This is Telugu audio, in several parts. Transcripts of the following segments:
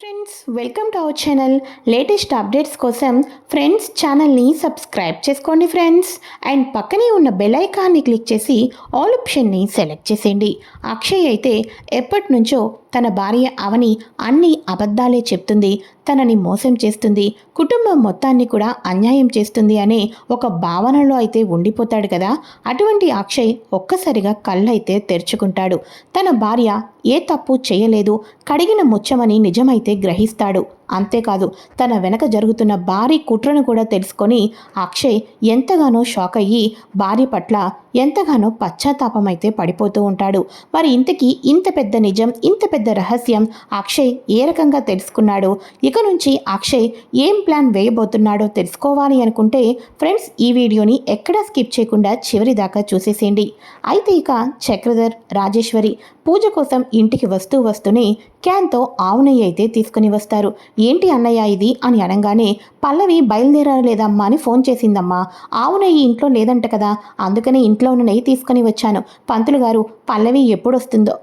Friends welcome to our channel latest updates కోసం ఫ్రెండ్స్ ఛానల్ని సబ్స్క్రైబ్ చేసుకోండి ఫ్రెండ్స్ అండ్ పక్కనే ఉన్న బెల్ ఐకాన్ని క్లిక్ చేసి ఆల్ ఆప్షన్ని సెలెక్ట్ చేసేయండి. అక్షయ్ అయితే ఎప్పటి నుంచో తన భార్య అవని అన్ని అబద్ధాలే చెప్తుంది. తనని మోసం చేస్తుంది. కుటుంబం మొత్తాన్ని కూడా అన్యాయం చేస్తుంది అనే ఒక భావనలో అయితే ఉండిపోతాడు కదా. అటువంటి అక్షయ్ ఒక్కసారిగా కళ్ళైతే తెరుచుకుంటాడు. తన భార్య ఏ తప్పు చేయలేదు. కడిగిన ముచ్చమని నిజమైతే గ్రహిస్తాడు. అంతేకాదు తన వెనక జరుగుతున్న భారీ కుట్రను కూడా తెలుసుకొని అక్షయ్ ఎంతగానో షాక్ అయ్యి భార్య పట్ల ఎంతగానో పశ్చాత్తాపం అయితే పడిపోతూ ఉంటాడు. మరి ఇంతకీ ఇంత పెద్ద నిజం ఇంత పెద్ద రహస్యం అక్షయ్ ఏ రకంగా తెలుసుకున్నాడు? ఇక నుంచి అక్షయ్ ఏం ప్లాన్ వేయబోతున్నాడో తెలుసుకోవాలి అనుకుంటే ఫ్రెండ్స్ ఈ వీడియోని ఎక్కడా స్కిప్ చేయకుండా చివరి దాకా చూసేసేయండి. అయితే ఇక చక్రధర్ రాజేశ్వరి పూజ కోసం ఇంటికి వస్తూ వస్తూనే క్యాన్తో ఆవు నెయ్యి అయితే తీసుకుని వస్తారు. ఏంటి అన్నయ్య ఇది అని అనగానే పల్లవి బయలుదేరారు లేదమ్మా అని ఫోన్ చేసిందమ్మా. ఆవు నెయ్యి ఇంట్లో లేదంట కదా అందుకనే ఇంట్లో ఉన్న నెయ్యి తీసుకుని వచ్చాను. పంతులు గారు పల్లవి ఎప్పుడు వస్తుందో.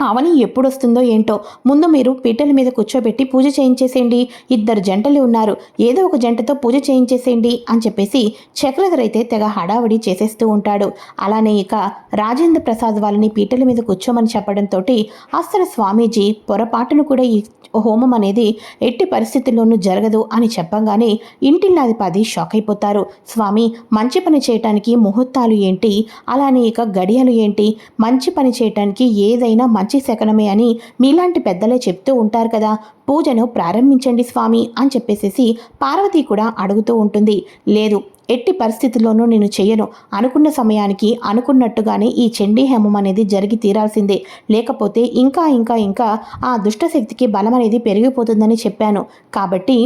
అవని ఎప్పుడు వస్తుందో ఏంటో. ముందు మీరు పీటల మీద కూర్చోబెట్టి పూజ చేయించేసేయండి. ఇద్దరు జంటలు ఉన్నారు. ఏదో ఒక జంటతో పూజ చేయించేసేయండి అని చెప్పేసి చక్రధరైతే అయితే తెగ హడావిడి చేసేస్తూ ఉంటాడు. అలానే ఇక రాజేంద్ర ప్రసాద్ వాళ్ళని పీటల మీద కూర్చోమని చెప్పడంతో అస్సలు స్వామీజీ పొరపాటును కూడా ఈ హోమం అనేది ఎట్టి పరిస్థితుల్లోనూ జరగదు అని చెప్పగానే ఇంటిల్లాధిపది షాక్ అయిపోతారు స్వామి మంచి పని చేయటానికి ముహూర్తాలు ఏంటి? అలానే ఇక గడియలు ఏంటి? మంచి పని చేయటానికి ఏదైనా మంచి శకనమే అని మీలాంటి పెద్దలే చెప్తూ ఉంటారు కదా. పూజను ప్రారంభించండి స్వామి అని చెప్పేసేసి పార్వతి కూడా అడుగుతూ ఉంటుంది. లేదు ఎట్టి పరిస్థితుల్లోనూ నేను చెయ్యను. అనుకున్న సమయానికి అనుకున్నట్టుగానే ఈ చండీ హేమం అనేది జరిగి తీరాల్సిందే. లేకపోతే ఇంకా ఇంకా ఇంకా ఆ దుష్టశక్తికి బలం అనేది పెరిగిపోతుందని చెప్పాను. కాబట్టి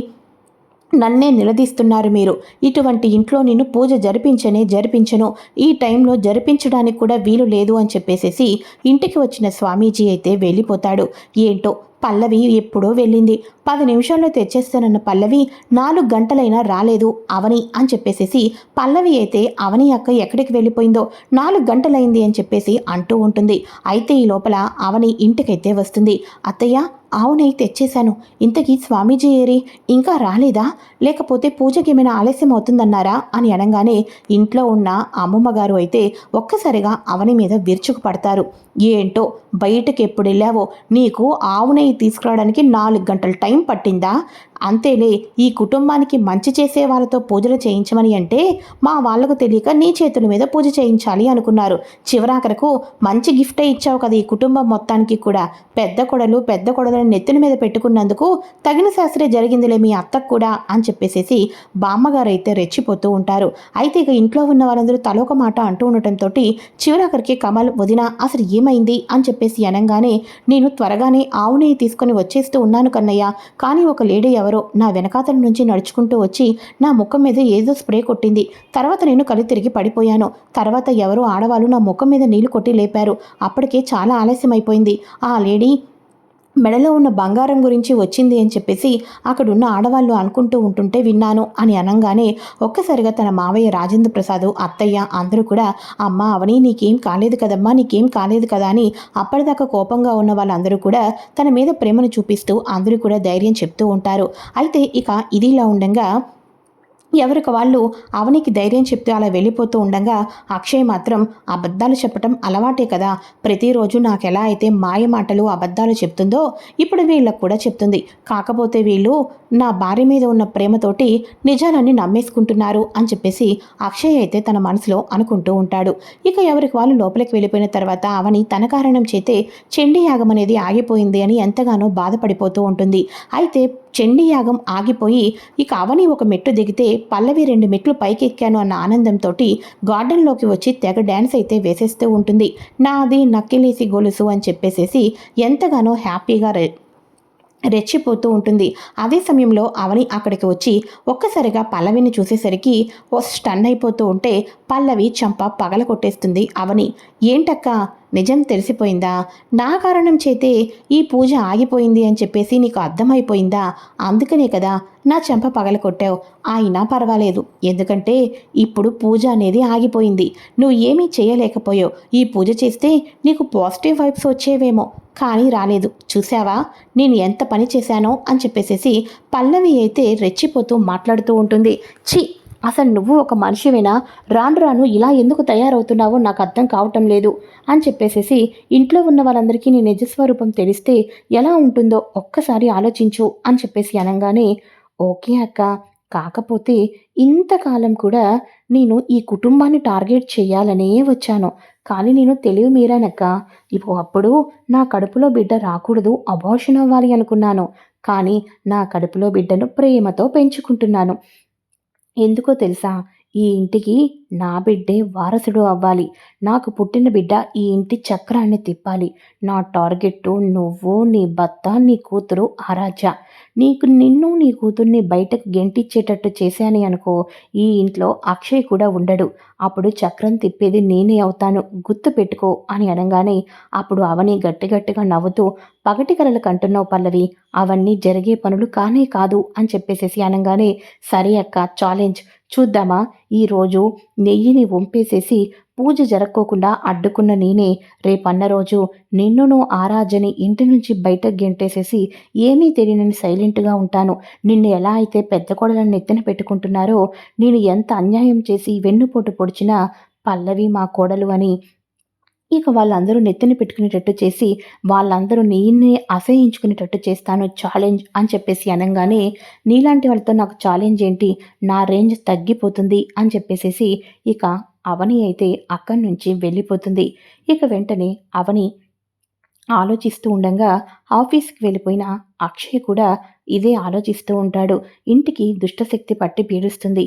నన్నే నిలదీస్తున్నారు మీరు. ఇటువంటి ఇంట్లో నేను పూజ జరిపించనే జరిపించను. ఈ టైంలో జరిపించడానికి కూడా వీలు లేదు అని చెప్పేసేసి ఇంటికి వచ్చిన స్వామీజీ అయితే వెళ్ళిపోతాడు. ఏంటో పల్లవి ఎప్పుడో వెళ్ళింది. పది నిమిషాల్లో తెచ్చేస్తానన్న పల్లవి నాలుగు గంటలైనా రాలేదు అవని అని చెప్పేసేసి పల్లవి అయితే అవని అక్క ఎక్కడికి వెళ్ళిపోయిందో నాలుగు గంటలైంది అని చెప్పేసి అంటూ ఉంటుంది. అయితే ఈ లోపల అవని ఇంటికైతే వస్తుంది. అత్తయ్య అవునై తెచ్చేశాను. ఇంతకీ స్వామీజీ ఏరి ఇంకా రాలేదా? లేకపోతే పూజకి ఏమైనా ఆలస్యం అవుతుందన్నారా అని అనగానే ఇంట్లో ఉన్న అమ్మమ్మ గారు అయితే ఒక్కసారిగా అవని మీద విరుచుకు పడతారు. ఏంటో బయటకు ఎప్పుడు వెళ్ళావో నీకు ఆవు నెయ్యి తీసుకురావడానికి నాలుగు గంటల టైం పట్టిందా? అంతేలే ఈ కుటుంబానికి మంచి చేసే వాళ్ళతో పూజలు చేయించమని అంటే మా వాళ్ళకు తెలియక నీ చేతుల మీద పూజ చేయించాలి అనుకున్నారు. చివరాఖరకు మంచి గిఫ్టే ఇచ్చావు కదా ఈ కుటుంబం మొత్తానికి కూడా. పెద్ద కొడలు పెద్ద కొడలను నెత్తిన మీద పెట్టుకున్నందుకు తగిన శాస్త్రే జరిగిందిలే మీ అత్తకు కూడా అని చెప్పేసేసి బామ్మగారు అయితే రెచ్చిపోతూ ఉంటారు. అయితే ఇక ఇంట్లో ఉన్న వాళ్ళందరూ తలొక మాట అంటూ ఉండటంతో చివరాఖరికి కమల్ వదిన అసలు ఏమైంది అని చెప్పేసి అనగానే నేను త్వరగానే ఆవు నెయ్యి తీసుకొని వచ్చేస్తూ ఉన్నాను కన్నయ్య. కానీ ఒక లేడీ ఎవరు ఎవరో నా వెనకాతల నుంచి నడుచుకుంటూ వచ్చి నా ముఖం మీద ఏదో స్ప్రే కొట్టింది. తర్వాత నేను కళ్ళు తిరిగి పడిపోయాను. తర్వాత ఎవరో ఆడవాళ్ళు నా ముఖం మీద నీళ్ళు కొట్టి లేపారు. అప్పటికే చాలా ఆలస్యం అయిపోయింది ఆ లేడీ మెడలో ఉన్న బంగారం గురించి వచ్చింది అని చెప్పేసి అక్కడున్న ఆడవాళ్ళు అనుకుంటూ ఉంటుంటే విన్నాను అని అనగానే ఒక్కసారిగా తన మావయ్య రాజేంద్ర ప్రసాద్ అత్తయ్య అందరూ కూడా అమ్మ అవని నీకేం కాలేదు కదమ్మా నీకేం కాలేదు కదా అని అప్పటిదాకా కోపంగా ఉన్న వాళ్ళందరూ కూడా తన మీద ప్రేమను చూపిస్తూ అందరూ కూడా ధైర్యం చెప్తూ ఉంటారు. అయితే ఇక ఇదిలా ఉండగా ఎవరికి వాళ్ళు అవనికి ధైర్యం చెప్తూ అలా వెళ్ళిపోతూ ఉండగా అక్షయ్ మాత్రం అబద్ధాలు చెప్పటం అలవాటే కదా. ప్రతిరోజు నాకు ఎలా అయితే మాయ మాటలు అబద్ధాలు చెప్తుందో ఇప్పుడు వీళ్ళకు కూడా చెప్తుంది. కాకపోతే వీళ్ళు నా భార్య మీద ఉన్న ప్రేమతోటి నిజాలన్నీ నమ్మేసుకుంటున్నారు అని చెప్పేసి అక్షయ్ అయితే తన మనసులో అనుకుంటూ ఉంటాడు. ఇక ఎవరికి వాళ్ళు లోపలికి వెళ్ళిపోయిన తర్వాత అవని తన కారణం చేతే చెండి యాగం అనేది ఆగిపోయింది అని ఎంతగానో బాధపడిపోతూ ఉంటుంది. అయితే చండీయాగం ఆగిపోయి ఇక అవని ఒక మెట్టు దిగితే పల్లవి రెండు మెట్లు పైకెక్కాను అన్న ఆనందంతో గార్డెన్లోకి వచ్చి తెగ డ్యాన్స్ అయితే వేసేస్తూ ఉంటుంది. నాది నక్కిలేసి గొలుసు అని చెప్పేసేసి ఎంతగానో హ్యాపీగా రె రెచ్చిపోతూ ఉంటుంది. అదే సమయంలో అవని అక్కడికి వచ్చి ఒక్కసారిగా పల్లవిని చూసేసరికి ఓ స్టన్ అయిపోతూ ఉంటే పల్లవి చంప పగల కొట్టేస్తుంది అవని. ఏంటక్క? నిజం తెలిసిపోయిందా? నా కారణం చేతే ఈ పూజ ఆగిపోయింది అని చెప్పేసి నీకు అర్థమైపోయిందా? అందుకనే కదా నా చెంప పగలకొట్టావు అయినా పర్వాలేదు. ఎందుకంటే ఇప్పుడు పూజ అనేది ఆగిపోయింది. నువ్వు ఏమీ చేయలేకపోయావు. ఈ పూజ చేస్తే నీకు పాజిటివ్ వైబ్స్ వచ్చేవేమో. కానీ రాలేదు. చూసావా నేను ఎంత పని చేశానో అని చెప్పేసేసి పల్లవి అయితే రెచ్చిపోతూ మాట్లాడుతూ ఉంటుంది. ఛీ! అసలు నువ్వు ఒక మనిషివేనా? రాను రాను ఇలా ఎందుకు తయారవుతున్నావో నాకు అర్థం కావటం లేదు అని చెప్పేసేసి ఇంట్లో ఉన్న వాళ్ళందరికీ నీ నిజస్వరూపం తెలిస్తే ఎలా ఉంటుందో ఒక్కసారి ఆలోచించు అని చెప్పేసి అనగానే ఓకే అక్క కాకపోతే ఇంతకాలం కూడా నేను ఈ కుటుంబాన్ని టార్గెట్ చేయాలనే వచ్చాను. కానీ నేను తెలివి మీరానక్క. ఇప్పుడు అప్పుడు నా కడుపులో బిడ్డ రాకూడదు అబార్షన్ అవ్వాలి అనుకున్నాను. కానీ నా కడుపులో బిడ్డను ప్రేమతో పెంచుకుంటున్నాను. ఎందుకో తెలుసా? ఈ ఇంటికి నా బిడ్డే వారసుడు అవ్వాలి. నాకు పుట్టిన బిడ్డ ఈ ఇంటి చక్రాన్ని తిప్పాలి. నా టార్గెట్ నువ్వు నీ భర్త నీ కూతురు ఆరాధ్య నీకు నిన్ను నీ కూతుర్ని బయటకు గెంటిచ్చేటట్టు చేశాని అనుకో ఈ ఇంట్లో అక్షయ్ కూడా ఉండడు. అప్పుడు చక్రం తిప్పేది నేనే అవుతాను. గుర్తు పెట్టుకో అని అనగానే అప్పుడు అవని గట్టిగట్టిగా నవ్వుతూ పగటి కలలు కంటున్నావు పల్లవి. అవన్నీ జరిగే పనులు కానే కాదు అని చెప్పేసేసి అనగానే సరే అక్క ఛాలెంజ్ చూద్దామా? ఈరోజు నెయ్యిని వంపేసేసి పూజ జరక్కోకుండా అడ్డుకున్న నేనే రేపన్న రోజు నిన్నును ఆరాజని ఇంటి నుంచి బయటకు గెంటేసేసి ఏమీ తెలియనని సైలెంట్గా ఉంటాను. నిన్ను ఎలా అయితే పెద్ద కొడలను నెత్తిన పెట్టుకుంటున్నారో నేను ఎంత అన్యాయం చేసి వెన్నుపోటు పొడిచినా పల్లవి మా కోడలు అని ఇక వాళ్ళందరూ నెత్తిన పెట్టుకునేటట్టు చేసి వాళ్ళందరూ నేనే అసహించుకునేటట్టు చేస్తాను ఛాలెంజ్ అని చెప్పేసి అనగానే నీలాంటి వాళ్ళతో నాకు ఛాలెంజ్ ఏంటి? నా రేంజ్ తగ్గిపోతుంది అని చెప్పేసేసి ఇక అవని అయితే అక్కడి నుంచి వెళ్ళిపోతుంది. ఇక వెంటనే అవని ఆలోచిస్తూ ఉండగా ఆఫీస్కి వెళ్ళిపోయిన అక్షయ్ కూడా ఇదే ఆలోచిస్తూ ఉంటాడు. ఇంటికి దుష్టశక్తి పట్టి పీడిస్తుంది.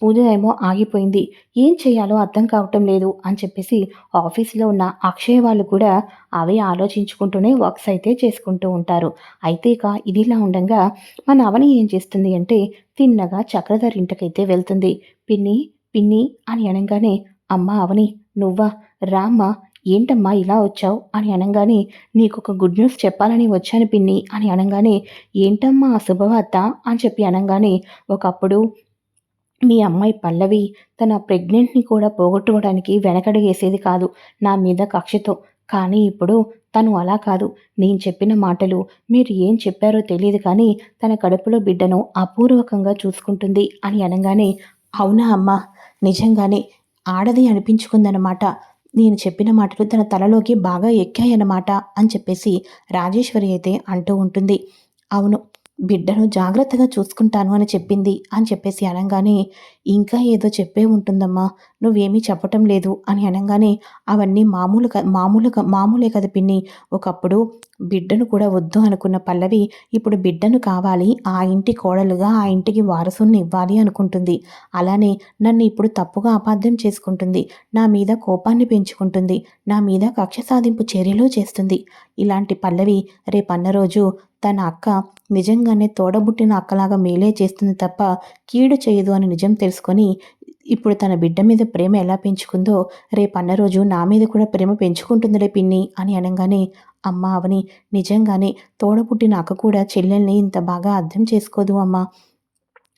పూజ ఏమో ఆగిపోయింది. ఏం చేయాలో అర్థం కావటం లేదు అని చెప్పేసి ఆఫీస్లో ఉన్న అక్షయ్ వాళ్ళు కూడా అవే ఆలోచించుకుంటూనే వర్క్స్ అయితే చేసుకుంటూ ఉంటారు. అయితే ఇక ఇదిలా ఉండగా మన అవని ఏం చేస్తుంది అంటే తిన్నగా చక్రధర్ ఇంటికైతే వెళ్తుంది. పిన్ని పిన్ని అని అనగానే అమ్మ అవని నువ్వా? రామ్మా? ఏంటమ్మా ఇలా వచ్చావు? అని అనగానే నీకు ఒక గుడ్ న్యూస్ చెప్పాలని వచ్చాను పిన్ని అని అనగానే ఏంటమ్మా ఆ శుభవార్త అని చెప్పి అనగానే ఒకప్పుడు మీ అమ్మాయి పల్లవి తన ప్రెగ్నెంట్ని కూడా పోగొట్టుకోవడానికి వెనకడుగేసేది కాదు. నా మీద కక్షతో. కానీ ఇప్పుడు తను అలా కాదు. నేను చెప్పిన మాటలు మీరు ఏం చెప్పారో తెలియదు కానీ తన కడుపులో బిడ్డను అపూర్వకంగా చూసుకుంటుంది అని అనగానే అవునా అమ్మా? నిజంగానే ఆడది అనిపించుకుందనమాట నేను చెప్పిన మాటలు తన తలలోకి బాగా ఎక్కాయన్నమాట అని చెప్పేసి రాజేశ్వరి అయితే అంటూ ఉంటుంది. అవును బిడ్డను జాగ్రత్తగా చూసుకుంటాను అని చెప్పింది అని చెప్పేసి అనగానే ఇంకా ఏదో చెప్పే ఉంటుందమ్మా నువ్వేమీ చెప్పటం లేదు అని అనగానే అవన్నీ మామూలుగా మామూలుగా మామూలే కదా పిన్ని. ఒకప్పుడు బిడ్డను కూడా వద్దు అనుకున్న పల్లవి ఇప్పుడు బిడ్డను కావాలి ఆ ఇంటి కోడలుగా ఆ ఇంటికి వారసుని ఇవ్వాలి అనుకుంటుంది. అలానే నన్ను ఇప్పుడు తప్పుగా అపార్థం చేసుకుంటుంది. నా మీద కోపాన్ని పెంచుకుంటుంది. నా మీద కక్ష సాధింపు చర్యలు చేస్తుంది. ఇలాంటి పల్లవి రేపన్న రోజు తన అక్క నిజంగానే తోడబుట్టిన అక్కలాగా మేలే చేస్తుంది తప్ప కీడు చేయదు అని నిజం తెలుసుకొని ఇప్పుడు తన బిడ్డ మీద ప్రేమ ఎలా పెంచుకుందో రేపన్న రోజు నా మీద కూడా ప్రేమ పెంచుకుంటుందిలే పిన్ని అని అనగానే అమ్మ అవని నిజంగానే తోడబుట్టిన అక్క కూడా చెల్లెల్ని ఇంత బాగా అర్థం చేసుకోదు అమ్మా.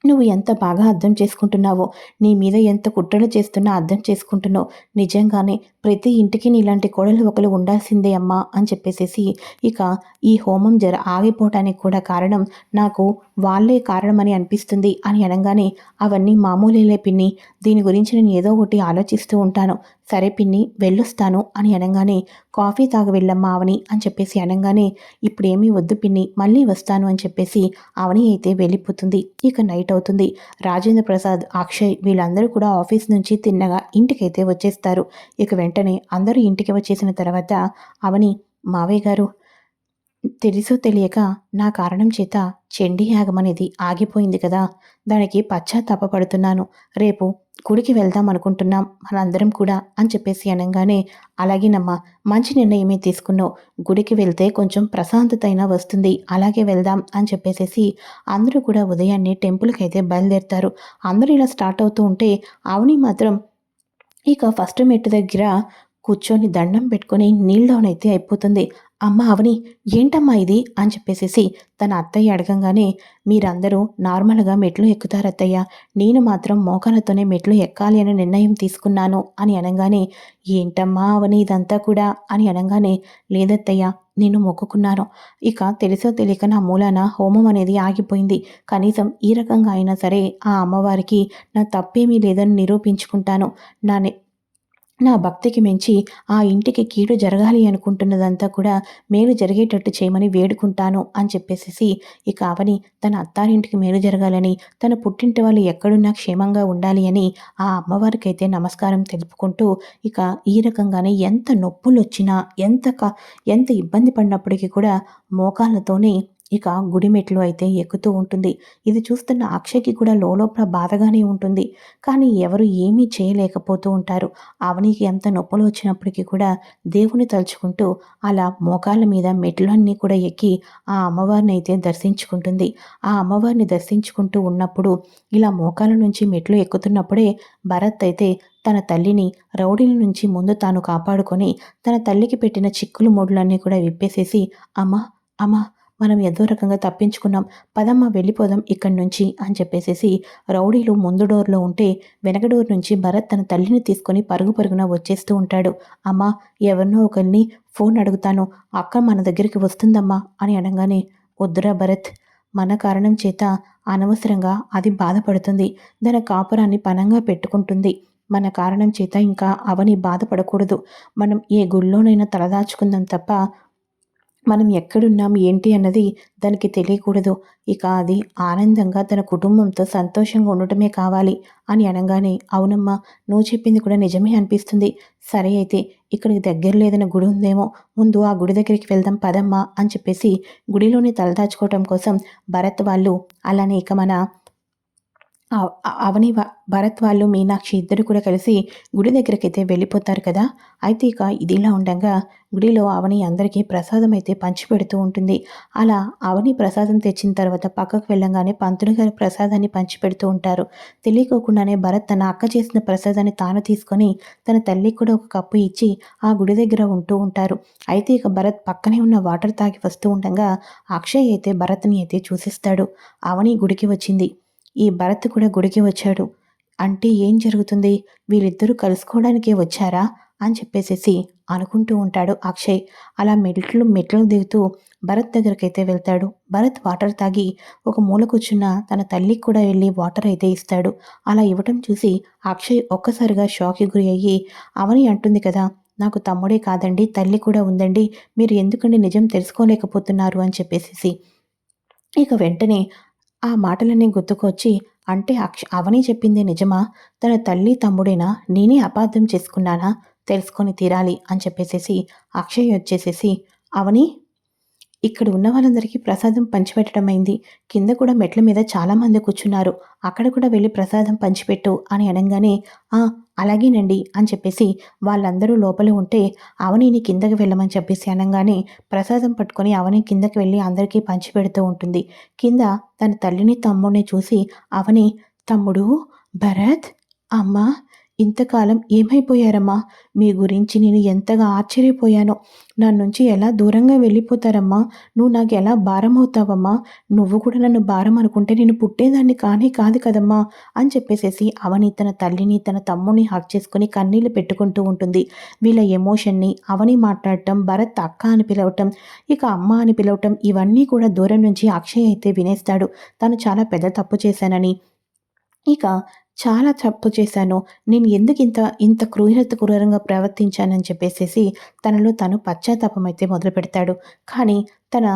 నువ్వు ఎంత బాగా అర్థం చేసుకుంటున్నావో నీ మీద ఎంత కుట్రలు చేస్తున్నా అర్థం చేసుకుంటున్నావు. నిజంగానే ప్రతి ఇంటికి నీలాంటి కోడలు ఒకరు ఉండాల్సిందే అమ్మా అని చెప్పేసేసి ఇక ఈ హోమం జర ఆగిపోవటానికి కూడా కారణం నాకు వాళ్ళే కారణమని అనిపిస్తుంది అని అనగానే అవన్నీ మామూలేలే పిన్ని. దీని గురించి నేను ఏదో ఒకటి ఆలోచిస్తూ ఉంటాను. సరే పిన్ని వెళ్ళొస్తాను అని అనగానే కాఫీ తాగ వెళ్ళమ్మా అవని అని చెప్పేసి అనగానే ఇప్పుడేమీ వద్దు పిన్ని మళ్ళీ వస్తాను అని చెప్పేసి అవని అయితే వెళ్ళిపోతుంది. ఇక నైట్ అవుతుంది. రాజేంద్ర ప్రసాద్ అక్షయ్ వీళ్ళందరూ కూడా ఆఫీస్ నుంచి తిన్నగా ఇంటికైతే వచ్చేస్తారు. ఇక వెంటనే అందరూ ఇంటికి వచ్చేసిన తర్వాత అవని మావయ్య గారు తెలుసో తెలియక నా కారణం చేత చండీ యాగం అనేది ఆగిపోయింది కదా. దానికి పశ్చాత్తాపడుతున్నాను రేపు గుడికి వెళ్దాం అనుకుంటున్నాం మనందరం కూడా అని చెప్పేసి అనగానే అలాగేనమ్మా మంచి నిర్ణయమే తీసుకున్నావు. గుడికి వెళ్తే కొంచెం ప్రశాంతత అయినా వస్తుంది. అలాగే వెళ్దాం అని చెప్పేసేసి అందరూ కూడా ఉదయాన్నే టెంపుల్కి అయితే బయలుదేరుతారు. అందరూ ఇలా స్టార్ట్ అవుతూ ఉంటే అవని మాత్రం ఇక ఫస్ట్ మెట్టు దగ్గర కూర్చొని దండం పెట్టుకొని నీళ్ళలోనైతే అయిపోతుంది. అమ్మ అవని ఏంటమ్మా ఇది? అని చెప్పేసేసి తన అత్తయ్య అడగంగానే మీరందరూ నార్మల్గా మెట్లు ఎక్కుతారు అత్తయ్య. నేను మాత్రం మోకాలతోనే మెట్లు ఎక్కాలి అనే నిర్ణయం తీసుకున్నాను అని అనగానే ఏంటమ్మా అవని ఇదంతా కూడా? అని అనగానే లేదత్తయ్య నేను మొక్కుకున్నాను. ఇక తెలుసో తెలియక నా మూలాన హోమం అనేది ఆగిపోయింది. కనీసం ఈ రకంగా అయినా సరే ఆ అమ్మవారికి నా తప్పేమీ లేదని నిరూపించుకుంటాను. నా నా భక్తికి మించి ఆ ఇంటికి కీడు జరగాలి అనుకుంటున్నదంతా కూడా మేలు జరిగేటట్టు చేయమని వేడుకుంటాను అని చెప్పేసేసి ఇక అవని తన అత్తారింటికి మేలు జరగాలని తన పుట్టింటి వాళ్ళు ఎక్కడున్నా క్షేమంగా ఉండాలి అని ఆ అమ్మవారికైతే నమస్కారం తెలుపుకుంటూ ఇక ఈ రకంగానే ఎంత నొప్పులు వచ్చినా ఎంత క ఎంత ఇబ్బంది పడినప్పటికీ కూడా మోకాళ్ళతోనే ఇక గుడి మెట్లు అయితే ఎక్కుతూ ఉంటుంది. ఇది చూస్తున్న అక్షయ్కి కూడా లోలోపల బాధగానే ఉంటుంది. కానీ ఎవరు ఏమీ చేయలేకపోతూ ఉంటారు. అవనికి ఎంత నొప్పులు వచ్చినప్పటికీ కూడా దేవుని తలుచుకుంటూ అలా మోకాళ్ళ మీద మెట్లన్నీ కూడా ఎక్కి ఆ అమ్మవారిని అయితే దర్శించుకుంటుంది. ఆ అమ్మవారిని దర్శించుకుంటూ ఉన్నప్పుడు ఇలా మోకాళ్ళ నుంచి మెట్లు ఎక్కుతున్నప్పుడే భరత్ అయితే తన తల్లిని రౌడీల నుంచి ముందు తాను కాపాడుకొని తన తల్లికి పెట్టిన చిక్కులు మూడులన్నీ కూడా విప్పేసేసి అమ్మ అమ్మ మనం ఏదో రకంగా తప్పించుకున్నాం. పదమ్మ వెళ్ళిపోదాం ఇక్కడి నుంచి అని చెప్పేసేసి రౌడీలు ముందు డోర్లో ఉంటే వెనక డోర్ నుంచి భరత్ తన తల్లిని తీసుకొని పరుగు పరుగున వచ్చేస్తూ ఉంటాడు. అమ్మా ఎవరినో ఒకరిని ఫోన్ అడుగుతాను. అక్క మన దగ్గరికి వస్తుందమ్మా అని అనగానే వద్దురా భరత్ మన కారణం చేత అనవసరంగా అది బాధపడుతుంది. తన కాపురాన్ని పనంగా పెట్టుకుంటుంది. మన కారణం చేత ఇంకా అవని బాధపడకూడదు. మనం ఏ గుళ్ళోనైనా తలదాచుకుందాం తప్ప మనం ఎక్కడున్నాం ఏంటి అన్నది దానికి తెలియకూడదు. ఇక అది ఆనందంగా తన కుటుంబంతో సంతోషంగా ఉండటమే కావాలి అని అనగానే అవునమ్మా నువ్వు చెప్పింది కూడా నిజమే అనిపిస్తుంది. సరే అయితే ఇక్కడికి దగ్గర లేదన్న గుడి ఉందేమో ముందు ఆ గుడి దగ్గరికి వెళ్దాం పదమ్మా అని చెప్పేసి గుడిలోనే తలదాచుకోవటం కోసం భరత్ వాళ్ళు అలానే ఇక మన అవని భరత్ వాళ్ళు మీనాక్షి ఇద్దరు కూడా కలిసి గుడి దగ్గరికి అయితే వెళ్ళిపోతారు కదా? అయితే ఇక ఇదిలా ఉండగా గుడిలో అవని అందరికీ ప్రసాదం అయితే పంచిపెడుతూ ఉంటుంది. అలా అవని ప్రసాదం తెచ్చిన తర్వాత పక్కకు వెళ్ళంగానే పంతులు గారి ప్రసాదాన్ని పంచిపెడుతూ ఉంటారు. తెలియకోకుండానే భరత్ తన అక్క చేసిన ప్రసాదాన్ని తాను తీసుకొని తన తల్లికి కూడా ఒక కప్పు ఇచ్చి ఆ గుడి దగ్గర ఉంటూ ఉంటారు. అయితే ఇక భరత్ పక్కనే ఉన్న వాటర్ తాగి వస్తూ ఉండగా అక్షయ్ అయితే భరత్ని అయితే చూసిస్తాడు. అవని గుడికి వచ్చింది. ఈ భరత్ కూడా గుడికి వచ్చాడు. అంటే ఏం జరుగుతుంది? వీళ్ళిద్దరూ కలుసుకోవడానికే వచ్చారా? అని చెప్పేసేసి అనుకుంటూ ఉంటాడు అక్షయ్. అలా మెట్లు మెట్లు దిగుతూ భరత్ దగ్గరకైతే వెళ్తాడు. భరత్ వాటర్ తాగి ఒక మూల కూర్చున్న తన తల్లికి కూడా వెళ్ళి వాటర్ అయితే ఇస్తాడు. అలా ఇవ్వటం చూసి అక్షయ్ ఒక్కసారిగా షాక్కి గురి అయ్యి అవని అంటుంది కదా నాకు తమ్ముడే కాదండి తల్లి కూడా ఉందండి మీరు ఎందుకండి నిజం తెలుసుకోలేకపోతున్నారు? అని చెప్పేసి ఇక వెంటనే ఆ మాటలన్నీ గుర్తుకొచ్చి అంటే అక్ష అవని చెప్పింది నిజమా? తన తల్లి తమ్ముడేనా? నేనే అపార్థం చేసుకున్నానా? తెలుసుకొని తీరాలి అని చెప్పేసేసి అక్షయ్ వచ్చేసేసి అవని ఇక్కడ ఉన్న వాళ్ళందరికీ ప్రసాదం పంచిపెట్టడం అయింది కింద కూడా మెట్ల మీద చాలామంది కూర్చున్నారు. అక్కడ కూడా వెళ్ళి ప్రసాదం పంచిపెట్టు అని అనగానే "ఆ, అలాగేనండి అని చెప్పేసి వాళ్ళందరూ లోపల ఉంటే అవనిని కిందకి వెళ్ళమని చెప్పేసి అనగానే ప్రసాదం పట్టుకొని అవని కిందకి వెళ్ళి అందరికీ పంచిపెడుతూ ఉంటుంది. కింద తన తల్లిని తమ్ముడిని చూసి అవని తమ్ముడు భరత్ అమ్మ ఇంతకాలం ఏమైపోయారమ్మా? మీ గురించి నేను ఎంతగా ఆశ్చర్యపోయానో. నా నుంచి ఎలా దూరంగా వెళ్ళిపోతారమ్మా? నువ్వు నాకు ఎలా భారం అవుతావమ్మా నువ్వు కూడా నన్ను భారం అనుకుంటే నేను పుట్టేదాన్ని కానీ కాదు కదమ్మా అని చెప్పేసేసి అవని తన తల్లిని తన తమ్ముని హక్ చేసుకుని కన్నీళ్ళు పెట్టుకుంటూ ఉంటుంది. వీళ్ళ ఎమోషన్ని అవని మాట్లాడటం భరత్ అక్క అని పిలవటం ఇక అమ్మ అని పిలవటం ఇవన్నీ కూడా దూరం నుంచి అక్షయ్ అయితే వినేస్తాడు. తను చాలా పెద్ద తప్పు చేశానని. ఇక చాలా తప్పు చేశాను. నేను ఎందుకు ఇంత ఇంత క్రూరత క్రూరంగా ప్రవర్తించానని చెప్పేసేసి తనలో తను పశ్చాత్తాపం అయితే మొదలు పెడతాడు కానీ తన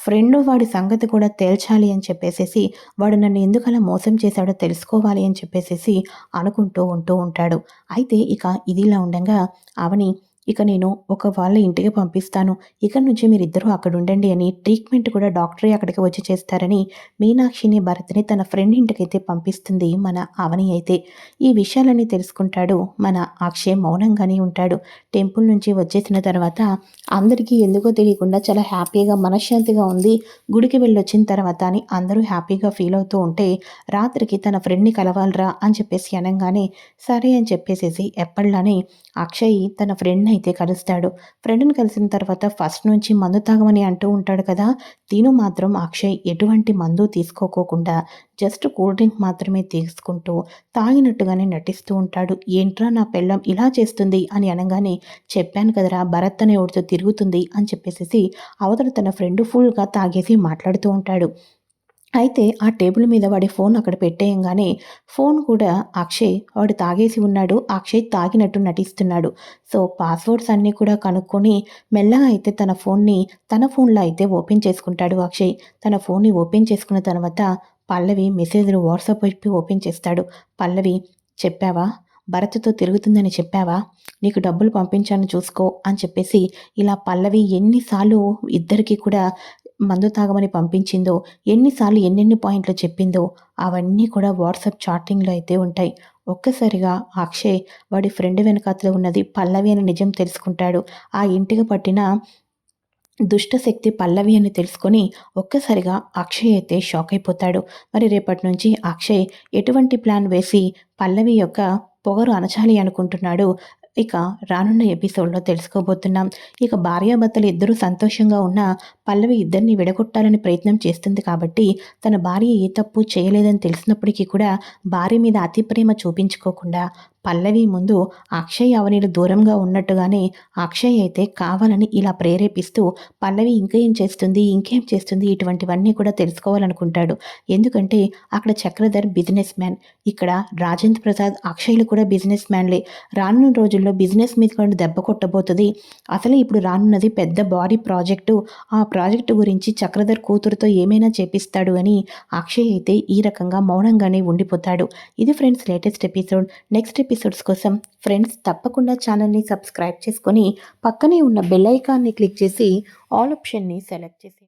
ఫ్రెండ్ వాడి సంగతి కూడా తేల్చాలి అని చెప్పేసేసి వాడు నన్ను ఎందుకు అలా మోసం చేశాడో తెలుసుకోవాలి అని చెప్పేసేసి అనుకుంటూ ఉంటూ ఉంటాడు. అయితే ఇక ఇదిలా ఉండగా అవని ఇక నేను ఒక వాళ్ళ ఇంటికి పంపిస్తాను. ఇక నుంచి మీరిద్దరూ అక్కడ ఉండండి అని ట్రీట్మెంట్ కూడా డాక్టరే అక్కడికి వచ్చి చేస్తారని మీనాక్షిని భరత్ని తన ఫ్రెండ్ ఇంటికైతే పంపిస్తుంది మన అవని అయితే. ఈ విషయాలన్నీ తెలుసుకుంటాడు మన అక్షయ్ మౌనంగానే ఉంటాడు. టెంపుల్ నుంచి వచ్చేసిన తర్వాత అందరికీ ఎందుకో తెలియకుండా చాలా హ్యాపీగా మనశ్శాంతిగా ఉంది. గుడికి వెళ్ళొచ్చిన తర్వాత అని అందరూ హ్యాపీగా ఫీల్ అవుతూ ఉంటే రాత్రికి తన ఫ్రెండ్ని కలవాలరా అని చెప్పేసి అనగానే సరే అని చెప్పేసేసి ఎప్పటిలానే అక్షయ్ తన ఫ్రెండ్ని అయితే కలుస్తాడు. ఫ్రెండ్ని కలిసిన తర్వాత ఫస్ట్ నుంచి మందు తాగమని అంటూ ఉంటాడు కదా తిను మాత్రం అక్షయ్ ఎటువంటి మందు తీసుకోకోకుండా జస్ట్ కూల్ డ్రింక్ మాత్రమే తీసుకుంటూ తాగినట్టుగానే నటిస్తూ ఉంటాడు. ఏంట్రా నా పెళ్ళం ఇలా చేస్తుంది? అని అనగానే చెప్పాను కదరా భరత్ అనే ఒకటితో తిరుగుతుంది అని చెప్పేసి అవతల తన ఫ్రెండ్ ఫుల్గా తాగేసి మాట్లాడుతూ ఉంటాడు. అయితే ఆ టేబుల్ మీద వాడి ఫోన్ అక్కడ పెట్టేయంగానే ఫోన్ కూడా అక్షయ్ వాడు తాగేసి ఉన్నాడు అక్షయ్ తాగినట్టు నటిస్తున్నాడు. సో పాస్వర్డ్స్ అన్నీ కూడా కనుక్కొని మెల్లగా అయితే తన ఫోన్ని తన ఫోన్లో అయితే ఓపెన్ చేసుకుంటాడు అక్షయ్. తన ఫోన్ని ఓపెన్ చేసుకున్న తర్వాత పల్లవి మెసేజ్లు వాట్సాప్ వైపు ఓపెన్ చేస్తాడు. పల్లవి చెప్పావా? భరత్తో తిరుగుతుందని చెప్పావా? నీకు డబ్బులు పంపించాను చూసుకో అని చెప్పేసి ఇలా పల్లవి ఎన్నిసార్లు ఇద్దరికి కూడా మందు తాగమని పంపించిందో ఎన్నిసార్లు ఎన్నెన్ని పాయింట్లు చెప్పిందో అవన్నీ కూడా వాట్సాప్ చాటింగ్లో అయితే ఉంటాయి. ఒక్కసారిగా అక్షయ్ వాడి ఫ్రెండ్ వెనకాతలో ఉన్నది పల్లవి అని నిజం తెలుసుకుంటాడు. ఆ ఇంటికి పట్టిన దుష్టశక్తి పల్లవి అని తెలుసుకొని ఒక్కసారిగా అక్షయ్ అయితే షాక్ అయిపోతాడు. మరి రేపటి నుంచి అక్షయ్ ఎటువంటి ప్లాన్ వేసి పల్లవి యొక్క పొగరు అనచాలి అనుకుంటున్నాడు? ఇక రానున్న ఎపిసోడ్లో తెలుసుకోబోతున్నాం. ఇక భార్యాభర్తలు ఇద్దరూ సంతోషంగా ఉన్న పల్లవి ఇద్దరిని విడగొట్టాలని ప్రయత్నం చేస్తుంది కాబట్టి తన భార్య ఏ తప్పు చేయలేదని తెలిసినప్పటికీ కూడా భార్య మీద అతి ప్రేమ చూపించుకోకుండా పల్లవి ముందు అక్షయ్ అవనీలు దూరంగా ఉన్నట్టుగానే అక్షయ్ అయితే కావాలని ఇలా ప్రేరేపిస్తూ పల్లవి ఇంకేం చేస్తుంది? ఇంకేం చేస్తుంది? ఇటువంటివన్నీ కూడా తెలుసుకోవాలనుకుంటాడు. ఎందుకంటే అక్కడ చక్రధర్ బిజినెస్ మ్యాన్ ఇక్కడ రాజేంద్ర ప్రసాద్ అక్షయ్లు కూడా బిజినెస్ మ్యాన్లే రానున్న రోజుల్లో బిజినెస్ మీద కూడా దెబ్బ కొట్టబోతుంది. అసలు ఇప్పుడు రానున్నది పెద్ద బాడీ ప్రాజెక్టు. ఆ ప్రాజెక్టు గురించి చక్రధర్ కూతురుతో ఏమైనా చేపిస్తాడు అని అక్షయ్ అయితే ఈ రకంగా మౌనంగానే ఉండిపోతాడు. ఇది friends latest episode. Next episode episodes కోసం ఫ్రెండ్స్ తప్పకుండా ఛానల్ని సబ్స్క్రైబ్ చేసుకొని పక్కనే ఉన్న బెల్ ఐకాన్ని క్లిక్ చేసి ఆల్ ఆప్షన్ని సెలెక్ట్ చేసి